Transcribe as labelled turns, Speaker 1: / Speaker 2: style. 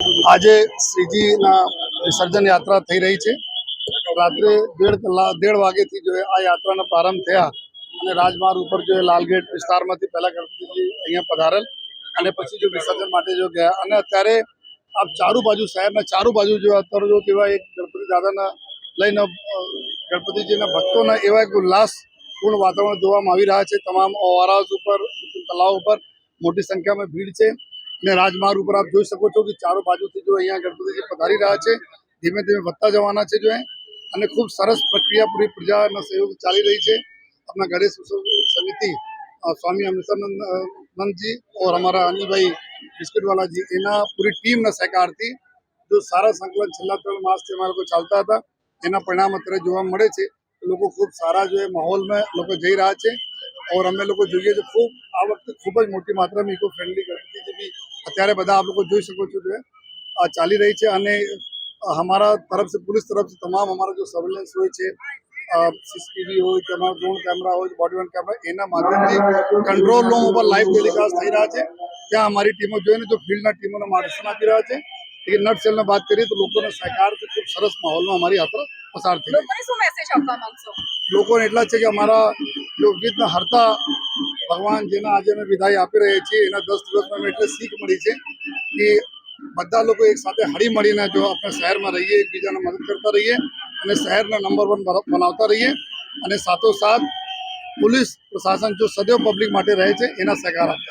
Speaker 1: આજે શ્રીજીના વિસર્જન યાત્રા થઈ રહી છે. રાત્રે દેઢ કલાક, દેઢ વાગ્યાથી જો આ યાત્રાનો પ્રારંભ થયા અને રાજમાર્ગ ઉપર જો લાલગેટ વિસ્તારમાંથી પહેલાં ગણપતિજી અહીંયા પધારેલ અને પછી જો વિસર્જન માટે જો ગયા. અને અત્યારે આપ ચારું બાજુ શહેરના ચારું બાજુ જો અત્યારે જો કેવા એક ગણપતિ દાદાના લઈને ગણપતિજીના ભક્તોના એવા એક ઉલ્લાસપૂર્ણ વાતાવરણ જોવામાં આવી રહ્યા છે. તમામ ઓવારાસ ઉપર તલાવ ઉપર મોટી સંખ્યામાં ભીડ છે. ને રાજમાર્ગ ઉપર આપ જોઈ શકો છો કે ચારો બાજુથી જો અહીંયા ગણપતિજી પધારી રહ્યા છે, ધીમે ધીમે વધતા જવાના છે જો અને ખૂબ સરસ પ્રક્રિયા પૂરી પ્રજાના સહયોગ ચાલી રહી છે. આપણા ગણેશ ઉત્સવ સમિતિ સ્વામી અમૃતાનંદજી ઓર અમારા અનિલભાઈ બિસ્કિટવાલાજી, એના પૂરી ટીમના સહકારથી જો સારા સંકલન છેલ્લા ત્રણ માસથી અમારા લોકો ચાલતા હતા, એના પરિણામ અત્યારે જોવા મળે છે. લોકો ખૂબ સારા જો માહોલમાં લોકો જઈ રહ્યા છે. ઓર અમે લોકો જોઈએ છે, ખૂબ, આ વખતે ખૂબ જ મોટી માત્રામાં ઇકો ફ્રેન્ડલી ગણપતિજી બી અત્યારે બધા આપ લોકો જોઈ શકો છો કે આ ચાલી રહી છે અને અમારા તરફથી પોલીસ તરફથી તમામ અમારા જો સર્વેલન્સ હોય છે સીસીટીવી હોય કે અમારા ડ્રોન કેમેરા હોય બોડીવન કેમેરા એના માધ્યમથી કંટ્રોલ રૂમ ઉપર લાઈવ ટેલિકાસ્ટ થઈ રહ્યા છે. ત્યાં અમારી ટીમો જોઈને જો ફિલ્ડના ટીમોને માર્ગદર્શન આપી રહ્યા છે. એ નટ સેલને વાત કરીએ તો લોકોને સહકાર ખૂબ સરસ માહોલમાં અમારી યાત્રા પસાર થઈ
Speaker 2: લોકોને
Speaker 1: એટલા છે કે અમારા લોકગીતના હરતા ભગવાન જેના આજે અમે વિદાય આપી રહ્યા છીએ. એના દસ દિવસમાં અમે એટલે શીખ મળી છે કે બધા લોકો એક સાથે હળી મળીને જો આપણે શહેરમાં રહીએ, એકબીજાને મદદ કરતા રહીએ અને શહેરને નંબર વન બનાવતા રહીએ અને સાથોસાથ પોલીસ પ્રશાસન જો સદૈવ પબ્લિક માટે રહે છે, એના સહકાર આપતા